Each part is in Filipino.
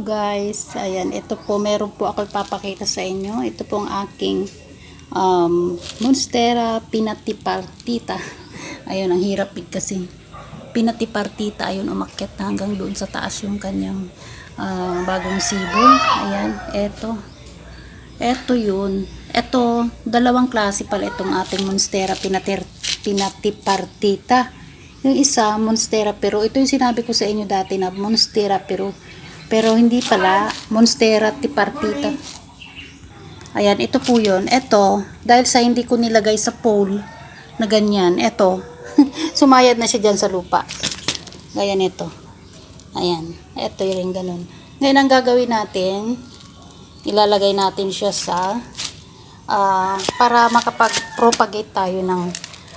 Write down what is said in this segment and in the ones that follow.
guys. Ayan, ito po, meron po ako ipapakita sa inyo. Ito po ang aking um, Monstera pinatipartita. Ayun, ang hirap kasi. Pinatipartita, ayun, umakyat hanggang doon sa taas yung kanyang ah, bagong sibol. Ayan, eto. Eto yun. Eto, dalawang klase pala itong ating Monstera pinatir, pinatipartita. Yung isa, Monstera pero ito yung sinabi ko sa inyo dati na Monstera pero pero hindi pala Monstera tipartita. Ayan, ito po yun. Ito, dahil sa hindi ko nilagay sa pole na ganyan, ito, sumayad na siya dyan sa lupa. Gaya nito. Ayan, ito yung ganun. Ngayon, ang gagawin natin, ilalagay natin siya sa, ah, para makapag-propagate tayo ng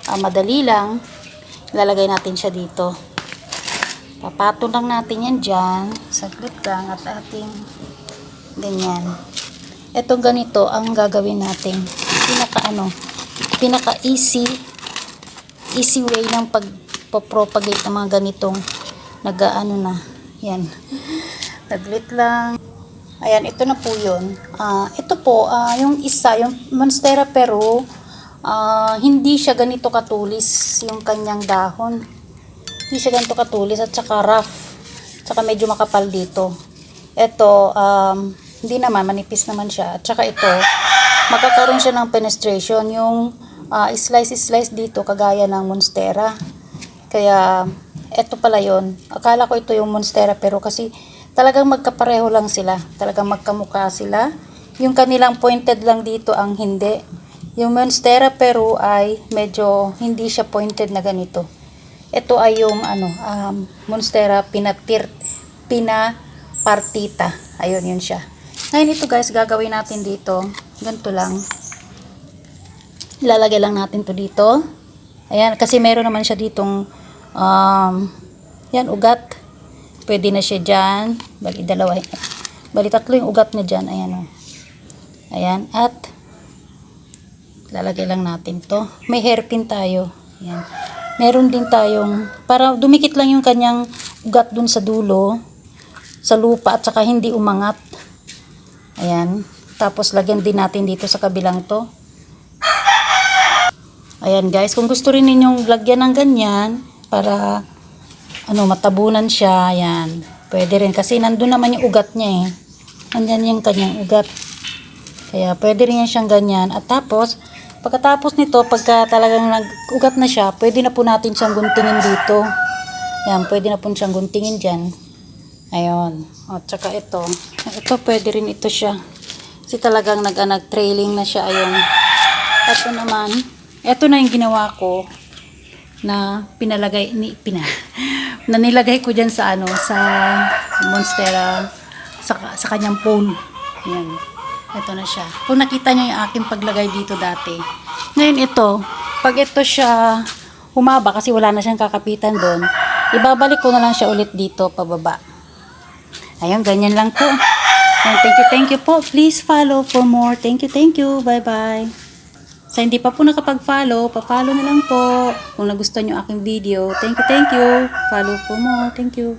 ah, madali lang, ilalagay natin siya dito. Papatong lang natin yan dyan. Saglit lang at ating ganyan. Etong ganito ang gagawin natin. Pinaka ano, pinaka easy easy way ng pag-propagate ng mga ganitong nag-ano na. Yan. Saglit lang. Ayan, ito na po yun. Ah, ito po, ah, yung isa, yung Monstera pero ah, hindi siya ganito katulis yung kanyang dahon. Hindi siya ganito katulis at saka rough. Saka medyo makapal dito. Ito, um, hindi naman, manipis naman siya. At saka ito, magkakaroon siya ng penetration. Yung ah, slice-slice dito, kagaya ng Monstera. Kaya, eto pala yon Akala ko ito yung Monstera, pero kasi talagang magkapareho lang sila. Talagang magkamukha sila. Yung kanilang pointed lang dito ang hindi. Yung Monstera pero ay medyo hindi siya pointed na ganito. Ito ay yung ano, um, Monstera pinatir, pinapartita. Ayun, yun siya. Ngayon ito guys, gagawin natin dito. Ganito lang. Ilalagay lang natin to dito. Ayan, kasi meron naman siya ditong um, yan, ugat. Pwede na siya dyan. Bali, dalawa. Bali, tatlo yung ugat na dyan. Ayan, oh. Ayan, at lalagay lang natin to. May hairpin tayo. Ayan. Meron din tayong, para dumikit lang yung kanyang ugat dun sa dulo, sa lupa, at saka hindi umangat. Ayan. Tapos, lagyan din natin dito sa kabilang to. Ayan guys, kung gusto rin ninyong lagyan ng ganyan para ano matabunan siya, ayan. Pwede rin kasi nandun naman yung ugat niya eh. Nandyan yung kanyang ugat. Kaya pwede rin yan siyang ganyan. At tapos, pagkatapos nito, pagka talagang nag-ugat na siya, pwede na po natin siyang guntingin dito. Ayan, pwede na po siyang guntingin dyan. Ayun. At saka ito. Ito, pwede rin ito siya. Kasi talagang nag, trailing na siya. Ayun. Ito naman, ito na yung ginawa ko na pinalagay ni pina na nilagay ko diyan sa ano sa Monstera sa, sa kanyang phone. Yan. Ito na siya. Kung nakita niyo yung aking paglagay dito dati. Ngayon ito, pag ito siya humaba kasi wala na siyang kakapitan doon, ibabalik ko na lang siya ulit dito pababa. Ayun, ganyan lang po. Ayun, thank you, thank you po. Please follow for more. Thank you, thank you. Bye-bye. Sa hindi pa po nakapag-follow, pa-follow na lang po. Kung nagustuhan nyo aking video, thank you, thank you. Follow po mo. Thank you.